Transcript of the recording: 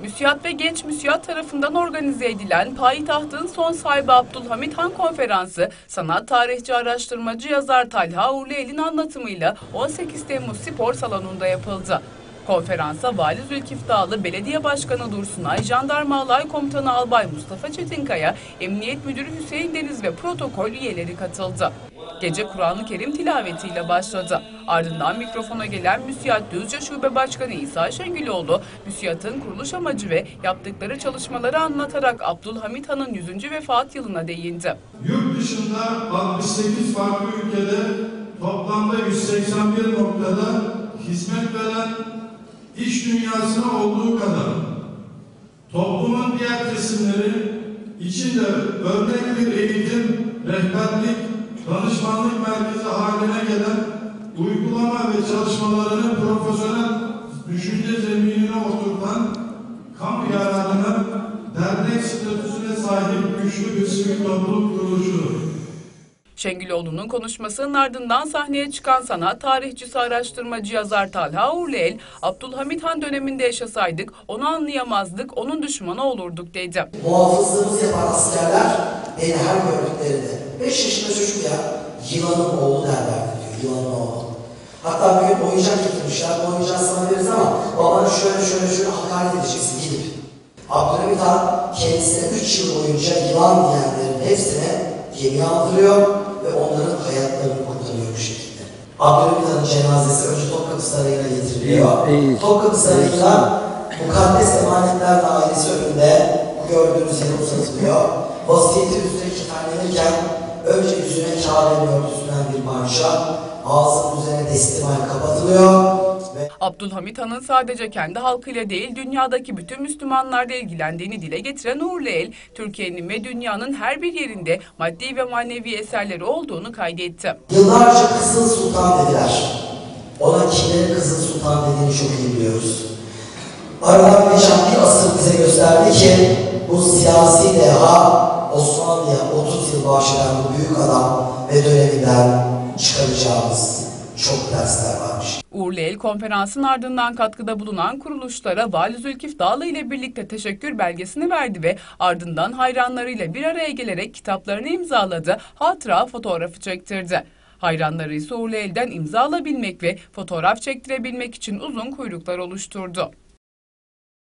Müsiyat ve Genç Müsiyat tarafından organize edilen Payitahtın Son Sahibi Abdülhamit Han Konferansı, sanat tarihçi araştırmacı yazar Talha Uğurluel'in anlatımıyla 18 Temmuz Spor Salonu'nda yapıldı. Konferansa Vali Zülkif Dağlı, Belediye Başkanı Dursunay, Jandarma Alay Komutanı Albay Mustafa Çetinkaya, Emniyet Müdürü Hüseyin Deniz ve protokol üyeleri katıldı. Gece Kur'an-ı Kerim tilavetiyle başladı. Ardından mikrofona gelen Müsiyat Düzce Şube Başkanı İsa Şengüloğlu, Müsiyat'ın kuruluş amacı ve yaptıkları çalışmaları anlatarak Abdülhamit Han'ın 100. vefat yılına değindi. Yurt dışında 68 farklı ülkede toplamda 181 noktada hizmet veren iş dünyasına olduğu kadar toplumun diğer kesimleri için de örnek bir eğitim, rehberlik, danışmanlık merkezi haline gelen uygulama ve çalışmalarını profesyonel düşünce zeminine oturtan kamu yararına dernek statüsüne sahip güçlü bir sivil toplum kuruluşudur. Şengüloğlu'nun konuşmasının ardından sahneye çıkan sanat tarihçisi araştırmacı yazar Talha Uğurluel, Abdülhamit Han döneminde yaşasaydık onu anlayamazdık, onun düşmanı olurduk dedi. muhafızlığımızı yapan askerler beni her gördüklerinde 5 yaşında çocuk ya yılanın oğlu derlerdi diyor yılanın oğlu. Hatta bir gün oyuncak getirmişler bu oyuncağı sana veririz ama babana şöyle şöyle şöyle hakaret edeceksin gidip. Abdülhamit Han kendisine 3 yıl boyunca yılan diyenlerin hepsine gemi aldırıyor ve onların hayatlarını kurtarıyor bu şekilde. Abdülhamit Han'ın cenazesi önce Topkapı Sarayı'na getiriliyor. Topkapı Sarayı'na mukaddes emanetler dairesi önünde bu gördüğünüz yere uzatılıyor. Vasiyeti üzerine kitaplanırken önce yüzüne Kabe'nin örtüsünden bir parça, ağzının üzerine destimal kapatılıyor ve Abdülhamit Han'ın sadece kendi halkıyla değil dünyadaki bütün Müslümanlarla ilgilendiğini dile getiren Uğurluel, Türkiye'nin ve dünyanın her bir yerinde maddi ve manevi eserleri olduğunu kaydetti. yıllarca Kızıl Sultan dediler. Ona kimlerin Kızıl Sultan dediğini çok iyi biliyoruz. Aradan geçen bir asır bize gösterdi ki bu siyasi deha 30 yıl bahşeden bu büyük adam ve döneminden çıkaracağımız çok dersler varmış. Uğurluel konferansın ardından katkıda bulunan kuruluşlara Vali Zülkif Dağlı ile birlikte teşekkür belgesini verdi ve ardından hayranlarıyla bir araya gelerek kitaplarını imzaladı, hatıra fotoğrafı çektirdi. Hayranları ise Uğurluel'den imza alabilmek ve fotoğraf çektirebilmek için uzun kuyruklar oluşturdu.